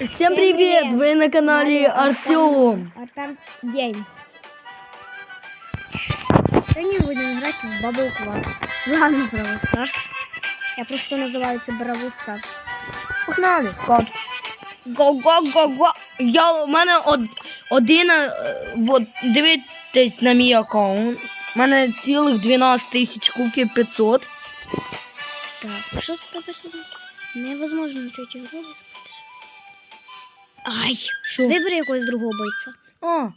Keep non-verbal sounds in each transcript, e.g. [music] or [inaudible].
Всем привет! Вы на канале Артем. Артем Геймс. Сегодня будем играть в Bubble Class. Ладно, Бравл Старс. Я просто называю это Бравл Старс. Погнали. Кот. Го-го-го-го. Я у мене од, один, е, от, дивитесь на мій аккаунт. У мене цілих 12 тисяч кубків 500. Так, что тут написано? Невозможно ничего тебе голос Ай, Що? вибери якогось другого бойця. А.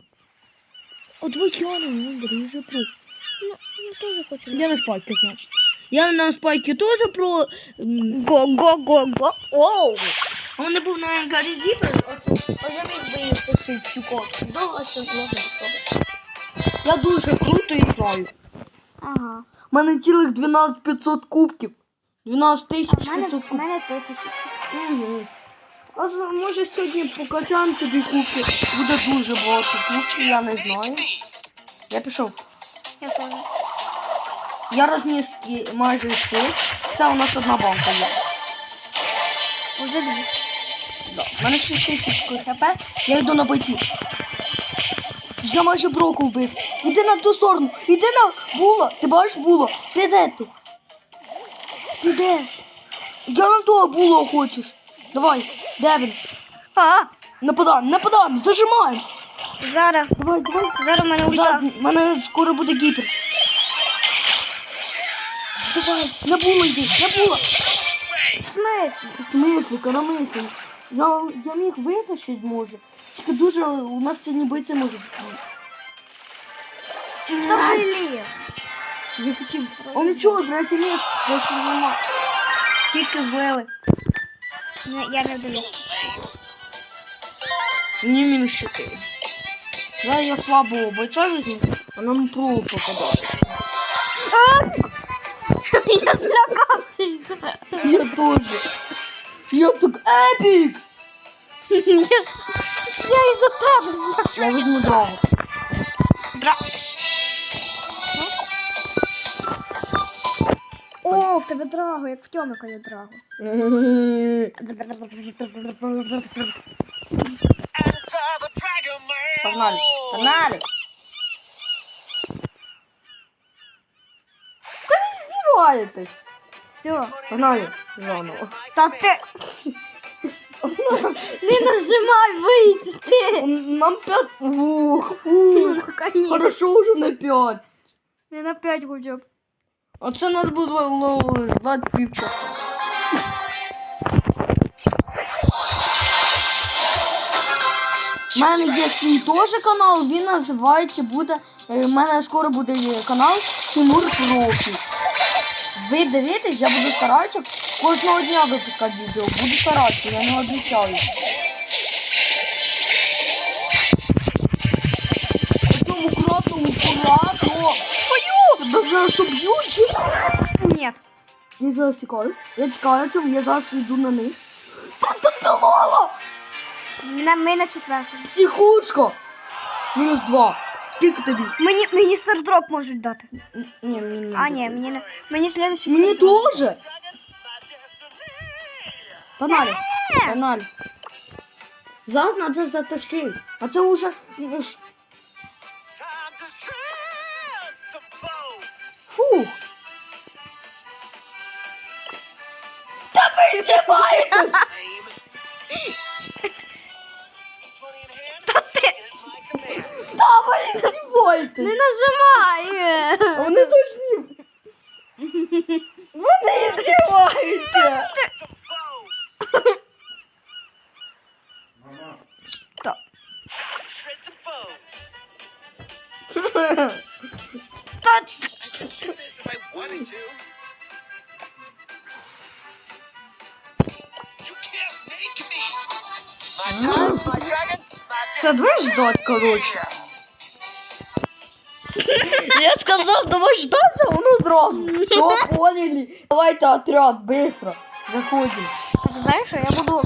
От Вокіану, ну, дуже про. Ну, я тоже хочу. Я на спайки, значить. Я на спайки теж про. Го-го-го-го. Оу. А мене був на Гаррі Гіпер, а я міг виїхати цю котку. Довго зложно зробити. Я дуже круто граю. Ага. У мене цілих 12 500 кубків. 12 тисяч У мене, 500 у кубків. мене тисяча. Угу. А за- може сьогодні покачаємо тобі кубки. Буде дуже багато кубків, я не знаю. Я пішов. Я теж. Я розніс майже всі. Це у нас одна банка є. Уже дві. Да. У мене 6 тисяч хп, я йду на бойців. Я майже броку вбив. Іди на ту сторону, іди на була. Ти бачиш було? Ти де ти? Ти де? Я на того було хочеш. Давай, де він? А, Нападаємо, нападаємо, зажимаємо. зараз. Давай, давай. Зараз в мене Зараз, ульта. в мене скоро буде гіпер. Давай, на було йди, на було. В смислі? В. Я, я міг витащити може. Тільки дуже у нас сьогодні бийці можуть. Та блін. Я хотів. О, нічого, ліс, я ж. Тільки злили. Не, Я не вдаю. Мені мінус 4. Зараз я слабого бойця візьму, а нам тру попадає. [laughs] Я злякався із за. Я теж. Я так епік! Я, [laughs] я із-за тебе злякався. Я візьму драгу. Дра. О, в тебе драго, як в Тьомика є драго. Погнали, погнали. Та не здіваєтесь. Все. Погнали, заново. Та ти. Не нажимай вийти ти. Нам п'ять. Ух, ух. Наконец. Хорошо вже на п'ять. Не на 5 хоча б. Оце нас буде ждати півчаса. У мене є свій теж канал, він називається буде. У мене скоро буде канал Тимур Профі. Ви дивитесь, я буду старатися кожного дня випускати відео. Буду старатися, я не обіцяю. Тебе зараз уб'ють? Ні. Я зараз тікаю. Я тікаю, я зараз йду на них. Тут! На ми на четвертому. Психушка! Мінус два. Скільки тобі? Мені, мені стардроп можуть дати. Ні, мені не А, ні, мені не. Мені слідуючий Мені стардроп. теж. Погнали. Погнали. Зараз надо затащити. А це вже... ну ж, Та ви здіваєтесь! Не нажимай! Вони точні. Вони здіваються. Та. Та Це давай ждать, короче. Я сказал, давай ждать, а воно сразу. Все, поняли. Давайте отряд, быстро. Заходим. Так, знаєш, що я буду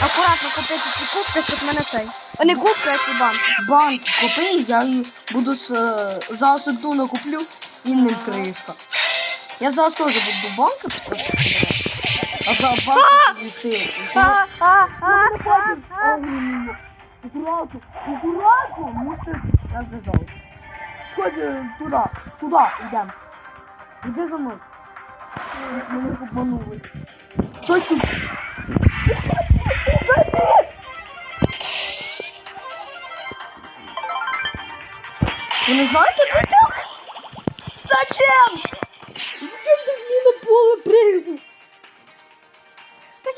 акуратно купити ці кубки, щоб мене цей. А не кубки, а ці банки. Банк купи, я її буду з, е, зараз одну накуплю і не кришка. Я зараз теж буду банки просто. Аккуратно, аккуратно, мусор я зажал. Туда, туда, идем. Иди за мной. Зачем? Зачем ти мені на поле прийшов?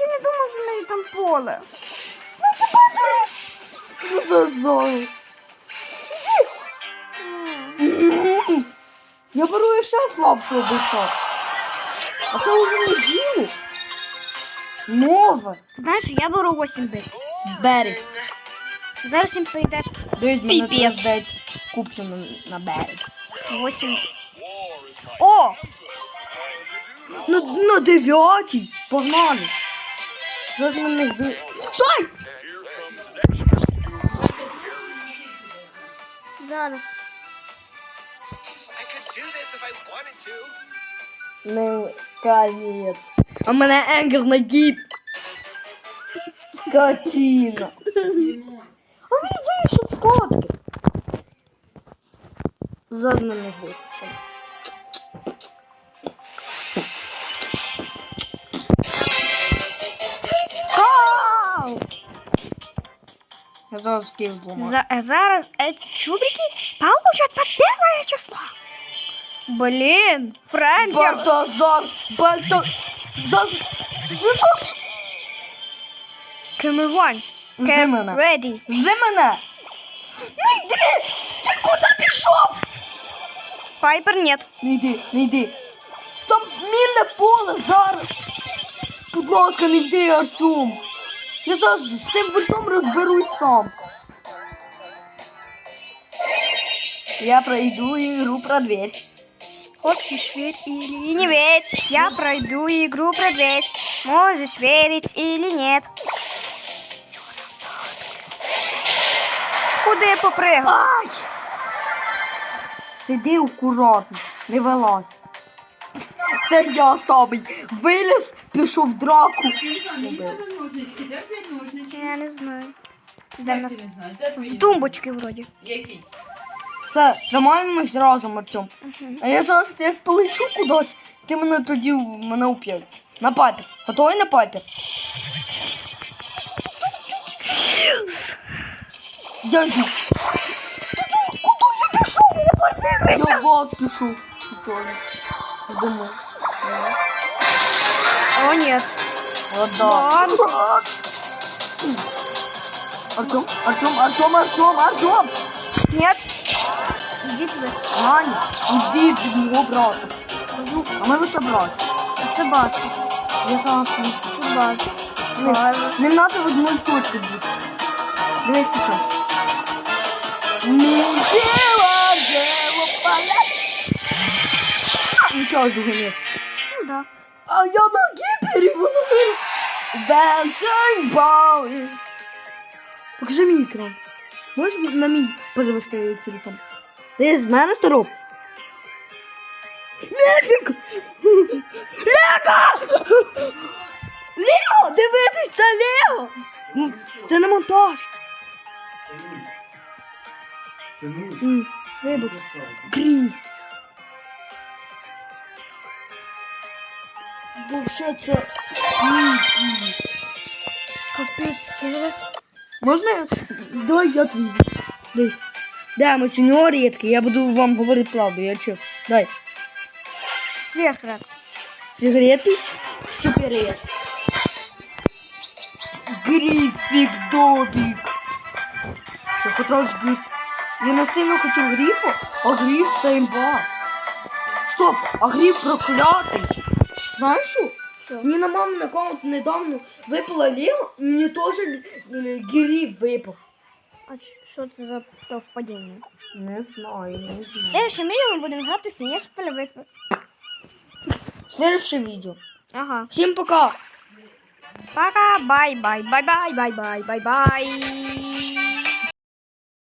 Я не думав, що в неї там поле. Ну за зою. М. Я беру ще слабшого бойця. А це вже не діло. Нове. Знаєш, я беру 8 бит. Берег. Зараз їм прийде Дивись, мене Піпець. теж здається куплено на берег. 8. О! На, на дев'ятій. Погнали. Мене зди... Стой! Зараз. Ну, конец. А в мене енгер на гіп. Скотина. А він вийшов з котки. Зараз мене вийшов. Зараз. За- зараз эти чубрики получат по первое число. Блин, Фрэнкер. Бартазар! Бальта... Заз... Заз... Камерон. Жди мене. Ready. Жди мене! Не йди! Ти куди пішов? Пайпер нет. Не йди, не йди. Там мінне поле зараз. Будь ласка, не йди, Артем. Я зараз з цим витом розберусь сам. Я пройду игру про дверь. Хочешь верь или не верь, я пройду игру про дверь. Можешь верить или нет. Куди я попригав? Ай! Сиди акуратно, не вилазь. Це я самий виліз, пішов в драку. Я не знаю. Де нас? В тумбочці вроді. Все, тримаємось разом, Артем. А я зараз як полечу кудись, ти мене тоді мене уб'єш. На папір. Готовий на папір? Я йду. Куди я пішов? Я в пішов. Готовий. Йдемо. О, нет. Вода. Ладно. Артем, Артем, Артем, Артем, Артем! Нет. Иди туда. Аня, іди від мого брата. А мене це брат. Це баска. Я зараз не Це баска. Ладно. Не надо в одной точке бути. Дивись що. Не дело, дело полет. Нічого з другого місця. Ну да. А я на гіпері, воно. Dancing boy. Покажи мій екран. Можеш на мій перевести телефон? Ти з мене староб? Мефік! Лего! Лего! Дивитись, це Лего! Це не монтаж. М, Вибач. Грів. Бо ще це. М, Капець. це- Можна? я- Давай я твій. Дай. Да, ми сьогодні рідкі, я буду вам говорити правду, я чив. Дай. Сверхрак. Сигарети? Супер є. Грифік добік. Я хотів гриф. Я не сильно хотів грифу, а гриф це імба. Стоп, а гриф проклятий. Знаєш що? Що? Мені на мамин аккаунт недавно випала і мені теж е, випав. А ч- що це за совпадіння? Не знаю, не В знаю. следующем відео ми будемо грати синіж полюбити. Следующее видео. Ага. Всем пока! Пока. Бай-бай. Бай-бай. Бай-бай. Бай-бай.